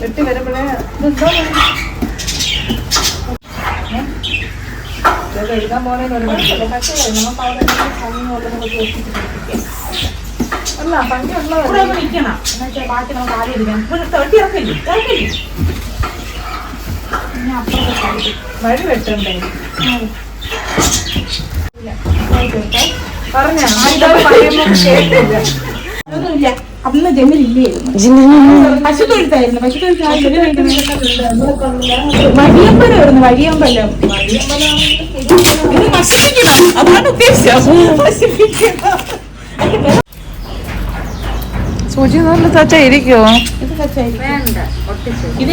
വെട്ടി വരുമ്പോഴേ ഇതെന്തോ ഇത് എഴുതാൻ പോണേന്ന് ഒരു മനുഷ്യല്ലേ. പക്ഷേ നമുക്ക് അവിടെ ഭംഗി ഉള്ളത്. അല്ല ഭംഗി ഉള്ളതല്ലേ. നിൽക്കണം എന്നുവെച്ചാൽ ബാക്കി നമുക്ക് ആദ്യം എടുക്കാം തൊട്ടി ഇറക്കില്ലേ ഇറക്കില്ലേ ഇനി അപ്പുറത്തെ വഴി വെട്ടണ്ടേ പറഞ്ഞ? അതൊന്നുമില്ല. അന്ന് ജമിലില്ലായിരുന്നു പശു തൊഴുത്തായിരുന്നു പശു തൊഴുത്തായിരുന്നു വഴിയമ്പലമായിരുന്നു. വഴിയമ്പലം. അതാണ് ഉദ്ദേശം. സൂചി നല്ല തച്ച ഇരിക്കുവോ ഇത്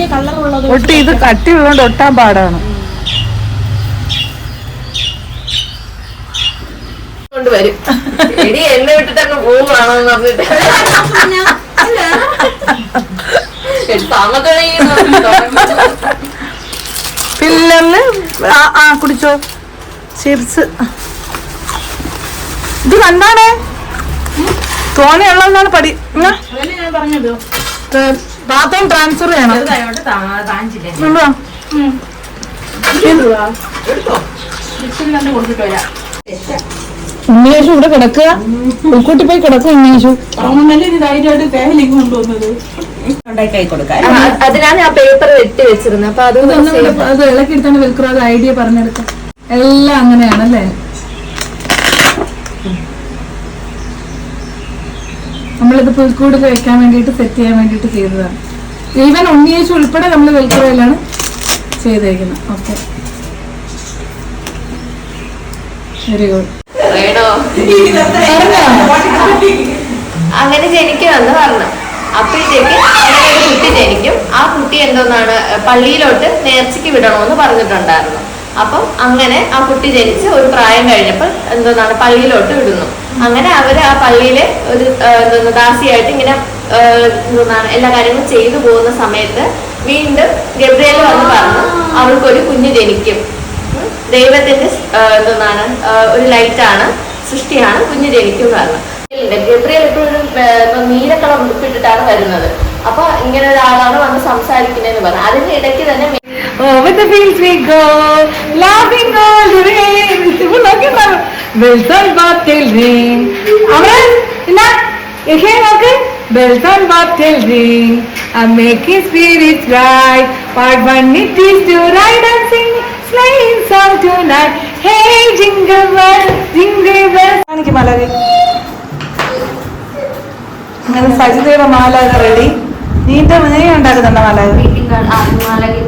ഒട്ടി ഇത് കട്ടി ഉള്ളതുകൊണ്ട് ഒട്ടാൻ പാടാണ്. കൊണ്ടുവരും എടി എന്നെ പോവാണോന്ന് പറഞ്ഞിട്ട്. ആ ആ കുടിച്ചോ. ചിപ്സ്. ഇത് കണ്ടാണേ തോനെയുള്ളതാണ് പടി. പാത്രം ട്രാൻസ്ഫർ ചെയ്യണം. കൊടുത്തിട്ട് വരാം ഉണ്ണിയേശു ഇവിടെ കിടക്കുക. ഉൾക്കൂട്ടി പോയി കിടക്കുക ഉമ്മേഷു അതിനാണ് ആ പേപ്പർ വെട്ടി വെച്ചിരുന്നത്. അപ്പൊ അത് അത് ഇളക്കിയെടുത്താണ് വിൽക്കുക അത് ഐഡിയ പറഞ്ഞെടുക്കാം. എല്ലാം അങ്ങനെയാണല്ലേ? നമ്മളിത് പുൽക്കൂട് വെക്കാൻ വേണ്ടിയിട്ട് സെറ്റ് ചെയ്യാൻ വേണ്ടിയിട്ട് ചെയ്തതാണ്. ഈവൻ ഉണ്ണിയേശു ഉൾപ്പെടെ നമ്മൾ വെൽക്കുറയിലാണ് ചെയ്തേക്കുന്നത്. ഓക്കെ വെരി ഗുഡ് വേണോ? അങ്ങനെ ജനിക്കുമെന്ന് പറഞ്ഞു. അപ്പോഴത്തേക്ക് അങ്ങനെ ഒരു കുട്ടി ജനിക്കും. ആ കുട്ടി എന്തോന്നാണ് പള്ളിയിലോട്ട് നേർച്ചയ്ക്ക് വിടണമെന്ന് പറഞ്ഞിട്ടുണ്ടായിരുന്നു. അപ്പം അങ്ങനെ ആ കുട്ടി ജനിച്ച് ഒരു പ്രായം കഴിഞ്ഞപ്പോൾ എന്തോന്നാണ് പള്ളിയിലോട്ട് വിടുന്നു. അങ്ങനെ അവർ ആ പള്ളിയിലെ ഒരു എന്തോന്ന് ദാസിയായിട്ട് ഇങ്ങനെ എന്താണ് എല്ലാ കാര്യങ്ങളും ചെയ്തു പോകുന്ന സമയത്ത് വീണ്ടും ഗബ്രിയേൽ വന്ന് പറഞ്ഞു അവൾക്കൊരു കുഞ്ഞ് ജനിക്കും. ദൈവത്തിന്റെ എന്തോന്നാണ് ഒരു ലൈറ്റാണ് സൃഷ്ടിയാണ് കുഞ്ഞ് ജനിക്കും കാരണം ഗബ്രിയൽ എപ്പോഴും ഇപ്പൊ നീല കളർ ഉടുപ്പിട്ടിട്ടാണ് വരുന്നത് അപ്പൊ ഇങ്ങനെ ഒരാളാണ് വന്ന് സംസാരിക്കുന്നതെന്ന് പറഞ്ഞു അതിന്റെ ഇടയ്ക്ക് തന്നെ Over the fields we go, laughing all the way. ഇപ്പോൾ നോക്കിയിട്ടുണ്ടാവും. Bells on bobtail ring. അവൻ ഇല്ല യഹേ നോക്ക് Bells on till ring, are making spirits right. Part one it is to ride and sing sleighing song tonight. Hey jingle bells, jingle bells. എനിക്ക് മലരി അങ്ങനെ സജിതയുടെ മാല ready നീന്റെ നീ ഉണ്ടാക്കുന്നുണ്ടോ മാല മാലകി?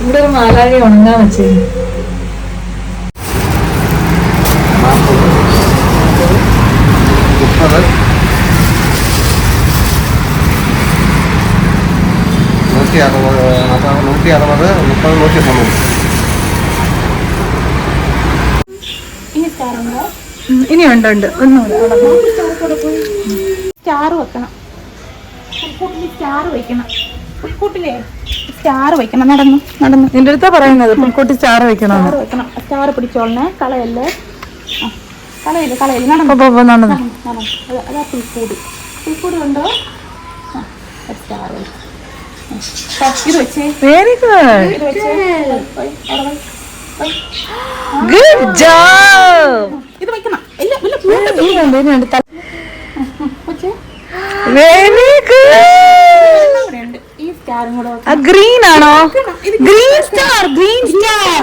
ഇവിടെ ഒരു മാലാകെ ഉണങ്ങാൻ വെച്ചേ അറുപത് നൂറ്റി അറുപത് മുപ്പത് നൂറ്റി തൊണ്ണൂറ് ഇനി ഉണ്ട്. ഉണ്ട് സ്റ്റാർ വെക്കണം. പുൽക്കൂട്ടിൽ സ്റ്റാർ വെക്കണം. പുൽക്കൂട്ടിലേ സ്റ്റാർ വെക്കണം. നടന്നു നടന്നു. നിന്റെ അടുത്താ പറയുന്നത് പുൽക്കൂട്ടിൽ സ്റ്റാർ വെക്കണം സ്റ്റാർ വെക്കണം. സ്റ്റാർ പിടിച്ചോളണേ. കളയല്ലേ? കളയില്ല കളയില്ല. നടന്നു. നടന്നു. അത് പുൽക്കൂട്. പുൽക്കൂട് ഉണ്ടോ സ്റ്റാർ വെച്ച്. Very good. ഗുഡ് ജോബ് ഇത് വെക്കണം. ഇല്ല ഇല്ല വെച്ചേ. വെരി ഗുഡ് ഇവിടെ ഉണ്ട്. ഈ സ്റ്റാറും ഗ്രീൻ ആണോ? Green star green star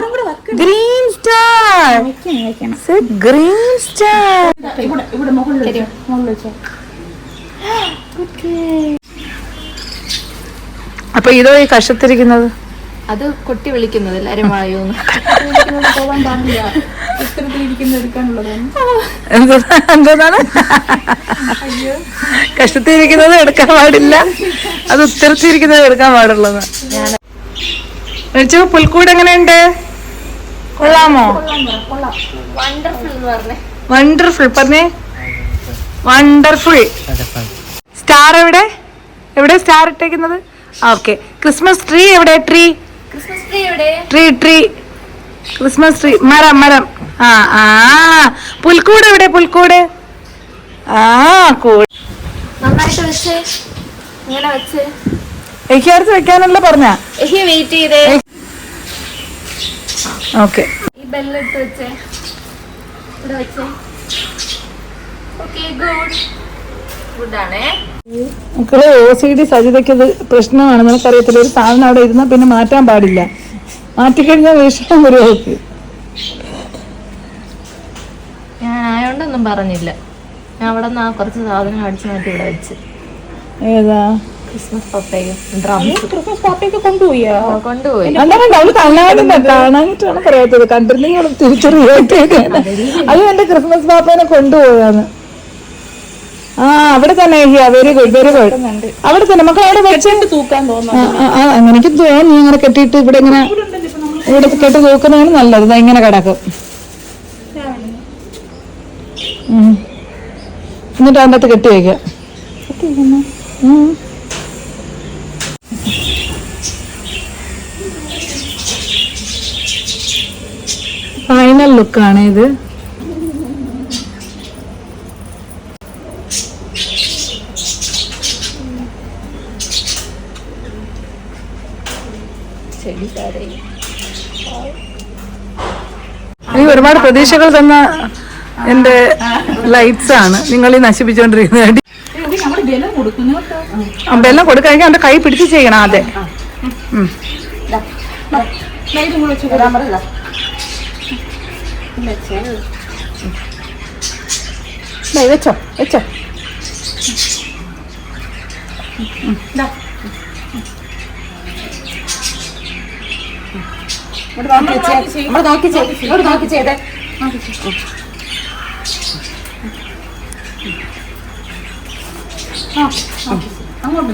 green star green star ഇവിടെ ഇവിടെ മുകളിൽ വെച്ചോ. മുകളിൽ വെച്ചോ. അപ്പൊ ഇതോ ഈ കഷത്തിരിക്കുന്നത്? അത് കൊട്ടി വിളിക്കുന്നത് എല്ലാരും വായൂന്ന്. പാടില്ല എന്താണ്? കഷത്തിരിക്കുന്നത് എടുക്കാൻ പാടില്ല. അത് ഉത്തരത്തിരിക്കുന്നത് എടുക്കാൻ പാടുള്ളത് പുൽക്കൂട് എങ്ങനെയുണ്ട്? കൊള്ളാമോ? വണ്ടർഫുൾ എന്ന് പറഞ്ഞേ. വണ്ടർഫുൾ പറഞ്ഞേ. വണ്ടർഫുൾ സ്റ്റാർ എവിടെ? എവിടെ സ്റ്റാർ ഇട്ടേക്കുന്നത്? ഓക്കെ ക്രിസ്മസ് ട്രീ എവിടെ? ട്രീ ക്രിസ്മസ് ട്രീ എവിടെ? ട്രീ ട്രീ ക്രിസ്മസ് ട്രീ മരം മരം. ആ ആ. പുൽക്കൂട് എവിടെ? പുൽക്കൂട്? ആ കൂട്. നന്നായിട്ട് വെച്ച്. ഇങ്ങനെ വെച്ച്. എഹിയടുത്ത് വെക്കാനല്ല പറഞ്ഞ? എഹി വെയിറ്റ് ചെയ്തേ. ഓക്കെ ഈ ബെല്ലെടുത്ത് വെച്ചേ. ഇവിടെ വെച്ചേ. ഓക്കെ ഗുഡ് ഗുഡ് ആണേ. മക്കളെ ഒ സി ഡി സജിതയ്ക്ക് ഇത് പ്രശ്നമാണ്. നിനക്കറിയത്തില്ല? ഒരു സാധനം അവിടെ ഇരുന്നാൽ പിന്നെ മാറ്റാൻ പാടില്ല. മാറ്റിക്കഴിഞ്ഞാൽ വിഷമം വരും അവർക്ക് ഞാൻ ആയോണ്ടൊന്നും പറഞ്ഞില്ല. ഞാൻ അവിടെ നിന്ന് ആ കുറച്ച് സാധനം അടിച്ചു മാറ്റി ഇവിടെ വെച്ച്. ഏതാ? ക്രിസ്മസ് പപ്പയും ഡ്രംസ് ക്രിസ്മസ് പാർട്ടിയൊക്കെ കൊണ്ടുപോയാ? കൊണ്ടുപോയി. അന്നേരം അവൾ കാണാനില്ല കാണാനിട്ടാണ് പറയാത്തത്. കണ്ടിരുന്നെങ്കിൽ അവൾ തിരിച്ചറിയാത്തത് അത് എന്റെ ക്രിസ്മസ് പാപ്പേനെ കൊണ്ടുപോയാന്ന്. ആ അവിടെ തന്നെ വെരി ഗുഡ് വെരി ഗുഡ് അവിടെ തന്നെ മക്കൾ അവിടെ വെച്ചിട്ട് തൂക്കാൻ തോന്നുന്നു. എനിക്ക് തോന്നി ഇങ്ങനെ കെട്ടിയിട്ട് ഇവിടെ ഇങ്ങനെ ഇവിടെ കെട്ടി തൂക്കുന്നതാണ് നല്ലത്. ദാ ഇങ്ങനെ കിടക്കും. എന്നിട്ട് അതിന്റെ അകത്ത് കെട്ടി വയ്ക്കാം. ഫൈനൽ ലുക്കാണ് ഇത്. എനിക്ക് ഒരുപാട് പ്രതീക്ഷകൾ തന്ന എന്റെ ലൈറ്റ്സ് ആണ്. നിങ്ങൾ ഈ നശിപ്പിച്ചുകൊണ്ടിരിക്കുന്നത് ബെല്ലം കൊടുക്കഴിഞ്ഞാൽ അവന്റെ കൈ പിടിച്ച് ചെയ്യണം അതെ വെച്ചോ വെച്ചോ. ഇവിടെ നോക്കി ഇവിടെ നോക്കി ചെയ്തേ.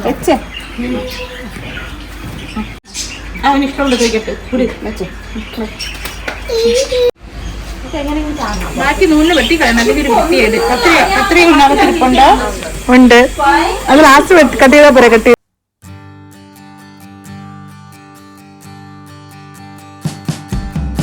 വെച്ചേ. അവന് കുടി. വെച്ചേ. ബാക്കി നൂലിന് ഉണ്ടാകത്തിരിപ്പുണ്ടോ ഉണ്ട്. അത് ലാസ്റ്റ് കട്ട് ചെയ്താൽ പോരെ cut